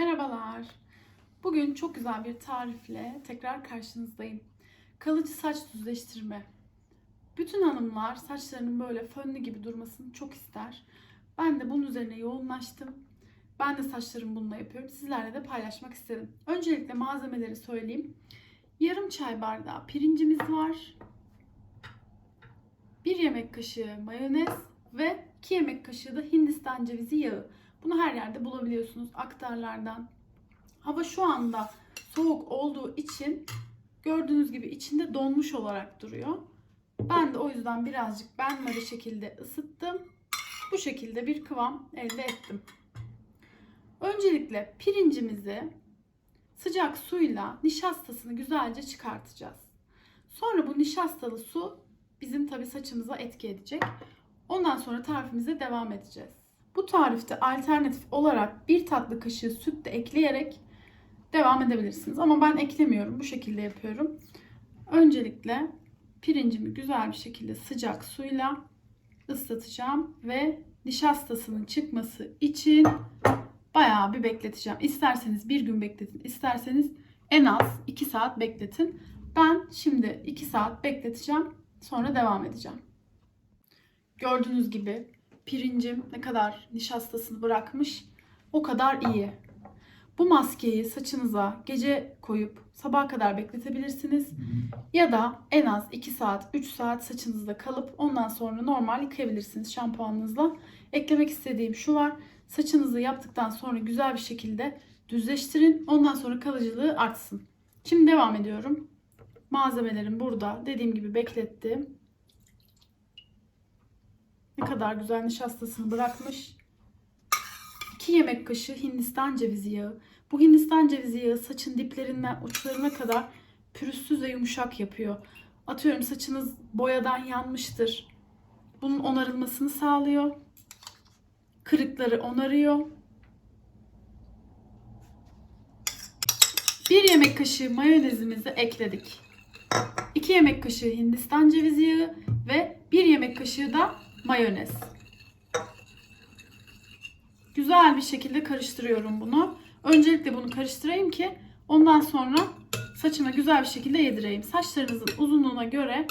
Merhabalar. Bugün çok güzel bir tarifle tekrar karşınızdayım. Kalıcı saç düzleştirme. Bütün hanımlar saçlarının böyle fönlü gibi durmasını çok ister. Ben de bunun üzerine yoğunlaştım. Ben de saçlarımı bununla yapıyorum. Sizlerle de paylaşmak istedim. Öncelikle malzemeleri söyleyeyim. Yarım çay bardağı pirincimiz var. 1 yemek kaşığı mayonez ve 2 yemek kaşığı da Hindistan cevizi yağı. Bunu her yerde bulabiliyorsunuz aktarlardan. Hava şu anda soğuk olduğu için gördüğünüz gibi içinde donmuş olarak duruyor. Ben de o yüzden birazcık benmari şekilde ısıttım. Bu şekilde bir kıvam elde ettim. Öncelikle pirincimizi sıcak suyla nişastasını güzelce çıkartacağız. Sonra bu nişastalı su bizim tabi saçımıza etki edecek. Ondan sonra tarifimize devam edeceğiz. Bu tarifte alternatif olarak bir tatlı kaşığı süt de ekleyerek devam edebilirsiniz. Ama ben eklemiyorum. Bu şekilde yapıyorum. Öncelikle pirincimi güzel bir şekilde sıcak suyla ıslatacağım ve nişastasının çıkması için bayağı bir bekleteceğim. İsterseniz bir gün bekletin, isterseniz en az 2 saat bekletin. Ben şimdi 2 saat bekleteceğim. Sonra devam edeceğim. Gördüğünüz gibi pirincim ne kadar nişastasını bırakmış o kadar iyi. Bu maskeyi saçınıza gece koyup sabaha kadar bekletebilirsiniz. Ya da en az 2 saat, 3 saat saçınızda kalıp ondan sonra normal yıkayabilirsiniz şampuanınızla. Eklemek istediğim şu var. Saçınızı yaptıktan sonra güzel bir şekilde düzleştirin. Ondan sonra kalıcılığı artsın. Şimdi devam ediyorum. Malzemelerim burada. Dediğim gibi beklettim. Kadar güzel nişastasını bırakmış. 2 yemek kaşığı Hindistan cevizi yağı. Bu Hindistan cevizi yağı saçın diplerinden uçlarına kadar pürüzsüz ve yumuşak yapıyor. Atıyorum saçınız boyadan yanmıştır. Bunun onarılmasını sağlıyor. Kırıkları onarıyor. 1 yemek kaşığı mayonezimizi ekledik. 2 yemek kaşığı Hindistan cevizi yağı ve 1 yemek kaşığı da mayonez. Güzel bir şekilde karıştırıyorum bunu. Öncelikle bunu karıştırayım ki ondan sonra saçıma güzel bir şekilde yedireyim. Saçlarınızın uzunluğuna göre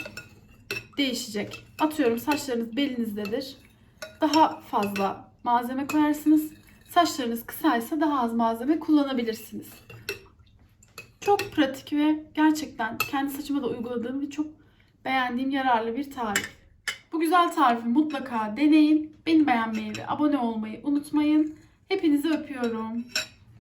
değişecek. Atıyorum saçlarınız belinizdedir. Daha fazla malzeme koyarsınız. Saçlarınız kısaysa daha az malzeme kullanabilirsiniz. Çok pratik ve gerçekten kendi saçıma da uyguladığım ve çok beğendiğim yararlı bir tarif. Bu güzel tarifi mutlaka deneyin. Beni beğenmeyi ve abone olmayı unutmayın. Hepinizi öpüyorum.